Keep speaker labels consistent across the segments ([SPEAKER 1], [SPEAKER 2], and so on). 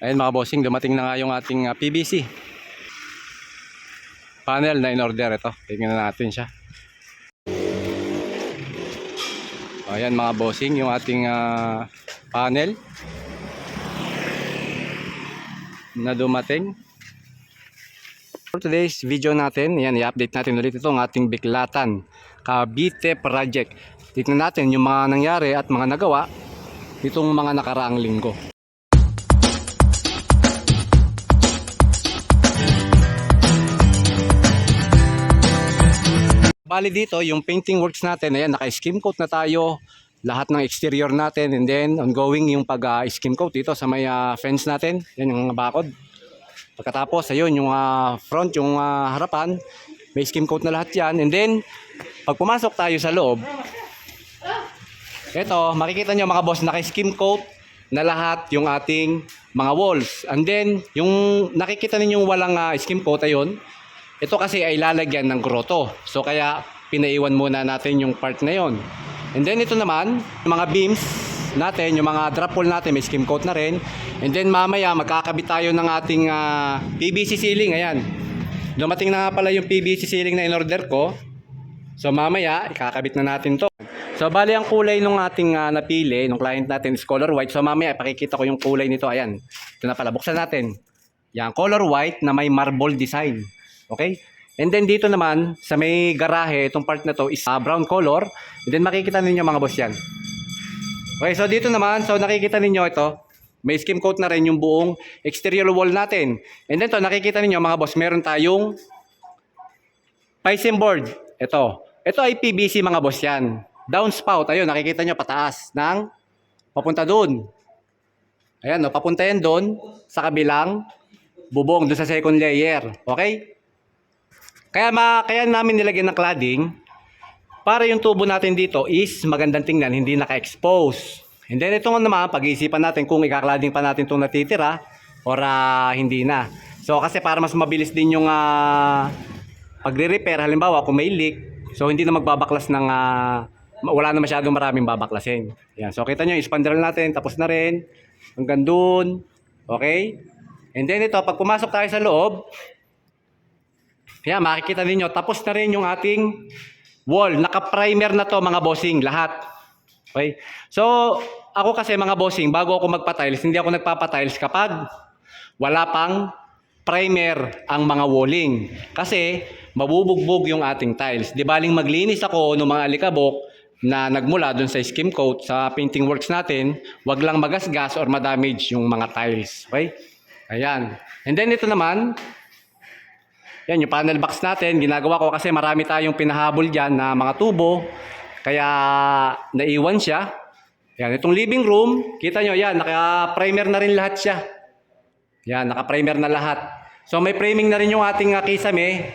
[SPEAKER 1] Ayun mga bossing, dumating na nga yung ating ah, PVC. Panel na in order ito. Tingnan na natin siya. Ayan mga bossing, yung ating ah, panel na dumating. For today's video natin, yan, i-update natin ulit itong ating Biklatan Cavite Project. Tignan natin yung mga nangyari at mga nagawa itong mga nakaraang linggo. Bali dito, yung painting works natin, ayan, naka-skim coat na tayo. Lahat ng exterior natin and then ongoing yung pag-skim coat dito sa may ah, fence natin. Yan yung bakod. Pagkatapos, ayun, yung ah, front, yung ah, harapan, may skim coat na lahat yan. And then, pag pumasok tayo sa loob, ito, makikita nyo mga boss, naka-skim coat na lahat yung ating mga walls. And then, yung nakikita ninyong walang ah, skim coat, ayun, ito kasi ay lalagyan ng grotto. So kaya pinaiwan muna natin yung part na yon. And then ito naman, yung mga beams natin, yung mga drop wall natin, may skim coat na rin. And then mamaya magkakabit tayo ng ating ah, PVC ceiling. Ayan. Dumating na nga pala yung PVC ceiling na in-order ko. So mamaya, ikakabit na natin to. So bali ang kulay nung ating ah, napili, nung client natin is color white. So mamaya ipakikita ko yung kulay nito. Ayan. Ito na pala. Buksan natin. Yan, color white na may marble design. Okay? And then dito naman, sa may garahe, itong part na to is ah, brown color. And then makikita ninyo mga boss yan. Okay, so dito naman, so nakikita ninyo ito, may skim coat na rin yung buong exterior wall natin. And then to, nakikita ninyo mga boss, meron tayong Pisum board. Ito. Ito ay PVC mga boss yan. Downspout, ayun, nakikita nyo pataas ng papunta doon. Ayan, no, papunta yan doon sa kabilang bubong doon sa second layer. Okay? Kaya ma kaya namin nilagyan ng cladding para yung tubo natin dito is magandang tingnan, hindi naka-expose. And then ito naman, pag-iisipan natin kung ika-cladding pa natin itong natitira or ah, hindi na. So kasi para mas mabilis din yung ah, pagre-repair, halimbawa kung may leak, so hindi na magbabaklas ng ah, wala na masyadong maraming babaklasin. Yan. So kita nyo, spandrel natin, tapos na rin. Hanggang dun. Okay? And then ito, pag pumasok tayo sa loob, yan, makikita ninyo, tapos na rin yung ating wall. Naka-primer na to mga bossing, lahat. Okay? So, ako kasi mga bossing, bago ako magpa-tiles, hindi ako nagpapa-tiles kapag wala pang primer ang mga walling. Kasi, mabubugbog yung ating tiles. Di baling maglinis ako ng mga alikabok na nagmula dun sa skim coat sa painting works natin, wag lang magasgas or madamage yung mga tiles. Okay? Ayan. And then ito naman, yan, yung panel box natin, ginagawa ko kasi marami tayong pinahabol dyan na mga tubo. Kaya naiwan siya. Yan, itong living room, kita nyo, yan, naka-primer na rin lahat siya. Yan, naka-primer na lahat. So may framing na rin yung ating uh, kisame.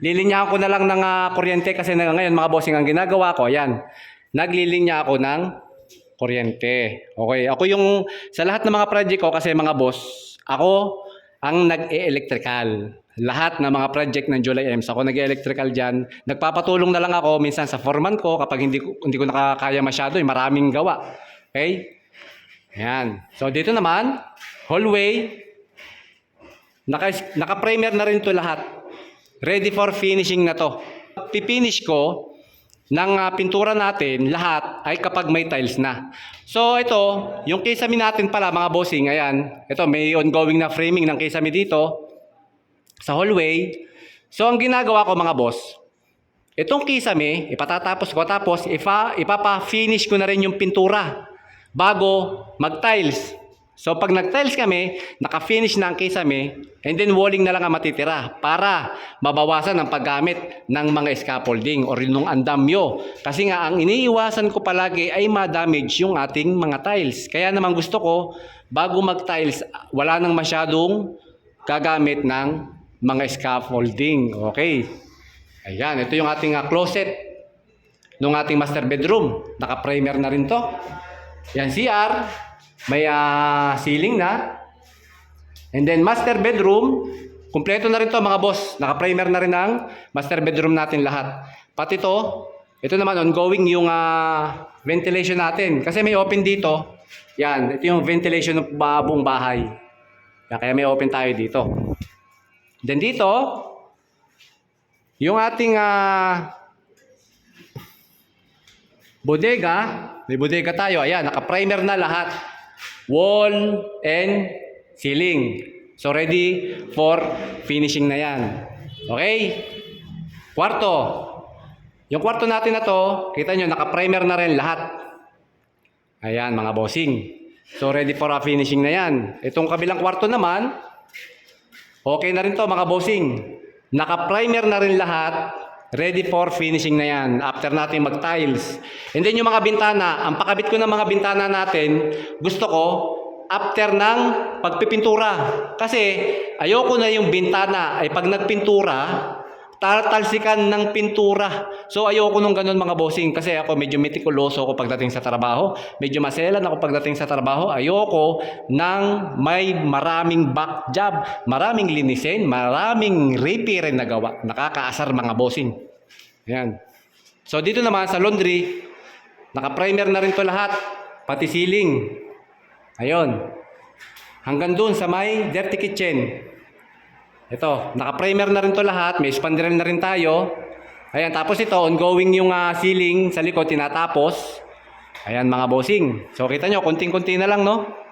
[SPEAKER 1] Lilinyahan ko na lang ng ah, kuryente kasi na, ngayon mga bossing ang ginagawa ko, yan. Naglilinya ako ng kuryente. Okay, ako yung sa lahat ng mga project ko kasi mga boss, ako ang nag-e-electrical. Lahat ng mga project ng July Ems, ako nag-electrical diyan. Nagpapatulong na lang ako minsan sa foreman ko kapag hindi ko hindi ko nakakaya masyado, eh, maraming gawa. Okay? Yan. So dito naman, hallway, naka, naka-primer na rin to lahat. Ready for finishing na to. Pipinish ko ng ah, pintura natin lahat ay kapag may tiles na. So ito, yung kisame natin pala mga bossing, ayan. Ito may ongoing na framing ng kisame dito sa hallway. So ang ginagawa ko mga boss, itong kisame, ipatatapos ko tapos ipa, ipapa-finish ko na rin yung pintura bago mag-tiles. So pag nag-tiles kami, naka-finish na ang kisame, and then walling na lang ang matitira para mabawasan ang paggamit ng mga scaffolding or yung andamyo. Kasi nga ang iniiwasan ko palagi ay ma-damage yung ating mga tiles. Kaya naman gusto ko, bago mag-tiles, wala nang masyadong gagamit ng mga scaffolding. Okay. Ayan, ito yung ating uh, closet nung ating master bedroom. Naka-primer na rin to. Yan, CR. May ah, ceiling na. And then master bedroom, kumpleto na rin to mga boss. Naka-primer na rin ang master bedroom natin lahat. Pati to, ito naman ongoing yung ah, ventilation natin. Kasi may open dito. Yan, ito yung ventilation ng buong bahay. Kaya may open tayo dito. Then dito, yung ating ah, bodega, may bodega tayo. Ayan, naka-primer na lahat. Wall and ceiling. So ready for finishing na yan. Okay? Kwarto. Yung kwarto natin na to, kita nyo, naka-primer na rin lahat. Ayan, mga bossing. So ready for a finishing na yan. Itong kabilang kwarto naman, okay na rin to mga bossing. Naka-primer na rin lahat. Ready for finishing na yan. After natin mag-tiles. And then yung mga bintana, ang pakabit ko ng mga bintana natin, gusto ko, after ng pagpipintura. Kasi ayoko na yung bintana ay pag nagpintura, tatalsikan ng pintura. So ayoko nung ganun mga bossing kasi ako medyo meticuloso ako pagdating sa trabaho. Medyo maselan ako pagdating sa trabaho. Ayoko nang may maraming back job, maraming linisin, maraming repair na gawa. Nakakaasar mga bossing. Yan. So dito naman sa laundry, naka-primer na rin to lahat. Pati ceiling. Ayun. Hanggang dun sa may dirty kitchen. Ito, naka-primer na rin to lahat. May spandrel na rin tayo. Ayan, tapos ito, ongoing yung ah, ceiling sa likod, tinatapos. Ayan mga bossing. So kita nyo, konting-konti na lang, no?